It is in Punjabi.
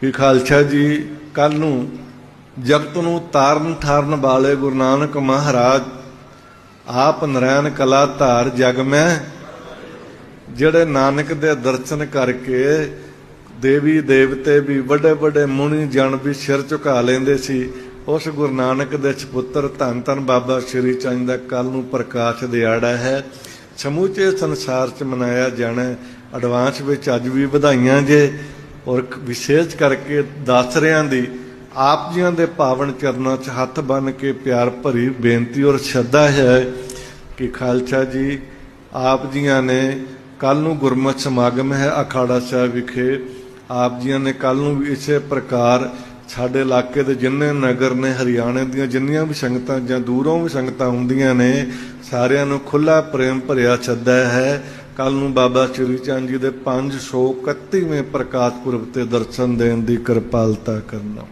ਕਿ ਖਾਲਸਾ ਜੀ ਕੱਲ ਨੂੰ ਜਗਤ ਨੂੰ ਤਾਰਨ ਠਾਰਨ ਵਾਲੇ ਗੁਰੂ ਨਾਨਕ ਮਹਾਰਾਜ, ਆਪ ਨਰੈਣ ਕਲਾ ਧਾਰ ਜਗ ਮੈਂ, ਜਿਹੜੇ ਨਾਨਕ ਦੇ ਦਰਸ਼ਨ ਕਰਕੇ ਦੇਵੀ ਦੇਵਤੇ ਵੀ ਵੱਡੇ ਵੱਡੇ ਮੁਨੀ ਜਨ ਵੀ ਸਿਰ ਝੁਕਾ ਲੈਂਦੇ ਸੀ, ਉਸ ਗੁਰੂ ਨਾਨਕ ਦੇ ਸੁਪੁੱਤਰ ਧੰਨ ਧੰਨ ਬਾਬਾ ਸ਼੍ਰੀ ਚੰਦ ਦਾ ਕੱਲ ਨੂੰ ਪ੍ਰਕਾਸ਼ ਦਿਹਾੜਾ ਹੈ ਸਮੂਚੇ ਸੰਸਾਰ 'ਚ ਮਨਾਇਆ ਜਾਣਾ ਹੈ। ਐਡਵਾਂਸ ਵਿੱਚ ਅੱਜ ਵੀ ਵਧਾਈਆਂ ਜੇ ਔਰ ਵਿਸ਼ੇਸ਼ ਕਰਕੇ ਦਾਸਰਿਆਂ ਦੀ ਆਪ ਜੀਆਂ ਦੇ ਪਾਵਨ ਚਰਨਾਂ 'ਚ ਹੱਥ ਬੰਨ ਕੇ ਪਿਆਰ ਭਰੀ ਬੇਨਤੀ ਔਰ ਸ਼ਰਧਾ ਹੈ ਕਿ ਖਾਲਸਾ ਜੀ, ਆਪ ਜੀਆਂ ਨੇ ਕੱਲ ਨੂੰ ਗੁਰਮਤਿ ਸਮਾਗਮ ਹੈ ਅਖਾੜਾ ਸਾਹਿਬ ਵਿਖੇ। ਆਪ ਜੀਆਂ ਨੇ ਕੱਲ ਨੂੰ ਵੀ ਇਸੇ ਪ੍ਰਕਾਰ ਸਾਡੇ ਇਲਾਕੇ ਦੇ ਜਿੰਨੇ ਨਗਰ ਨੇ, ਹਰਿਆਣੇ ਦੀਆਂ ਜਿੰਨੀਆਂ ਵੀ ਸੰਗਤਾਂ ਜਾਂ ਦੂਰੋਂ ਵੀ ਸੰਗਤਾਂ ਹੁੰਦੀਆਂ ਨੇ, ਸਾਰਿਆਂ ਨੂੰ ਖੁੱਲਾ ਪ੍ਰੇਮ ਭਰਿਆ ਸੱਦਾ ਹੈ। ਕੱਲ ਨੂੰ ਬਾਬਾ ਸ਼੍ਰੀ ਚੰਦ ਜੀ ਦੇ 531ਵੇਂ ਪ੍ਰਕਾਸ਼ ਪੁਰਬ ਤੇ ਦਰਸ਼ਨ ਦੇਣ ਦੀ ਕਿਰਪਾਲਤਾ ਕਰਨਾ।